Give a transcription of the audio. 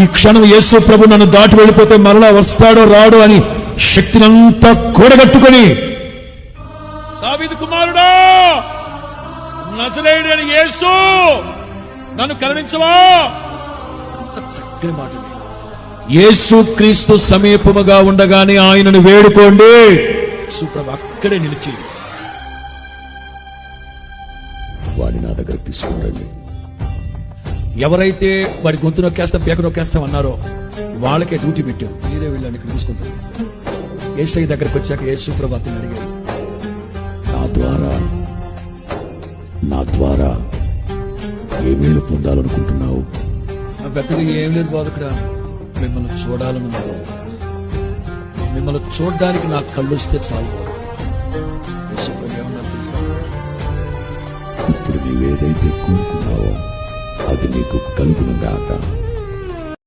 ఈ క్షణం యేసు ప్రభు నన్ను దాటి వెళ్ళిపోతే మరలా వస్తాడో రాడో అని శక్తినంతా కూడగట్టుకొని. దావీదు కుమారుడా! నజరేయుడని యేసు! నన్ను కరుణించవా? అంత చక్కని మాట యేసు క్రీస్తు సమీపముగా ఉండగానే ఆయనను వేడుకోండి. సుప్రభ అక్కడే నిలిచి. వాడిని నా దగ్గర తీసుకురండి. ఎవరైతే వాడి గొంతు నొక్కేస్తాం పేక నొక్కేస్తాం అన్నారో వాళ్ళకే డ్యూటీ పెట్టాం. మీరే వెళ్ళండి ఇక్కడ చూసుకుంటారు ఏసై దగ్గరకు వచ్చాక యేసు ప్రభు అతన్ని అడిగారు నా ద్వారా నా ద్వారా ఏ మేలు పొందాలనుకుంటున్నావు? నా పెద్దగా ఏం లేదు బోధకుడా మిమ్మల్ని చూడాలని. మిమ్మల్ని చూడడానికి నాకు కళ్ళు వస్తే చాలు? ఇప్పుడు నీవేదైతే కోరుకున్నావో అది నీకు కలుగునుగాక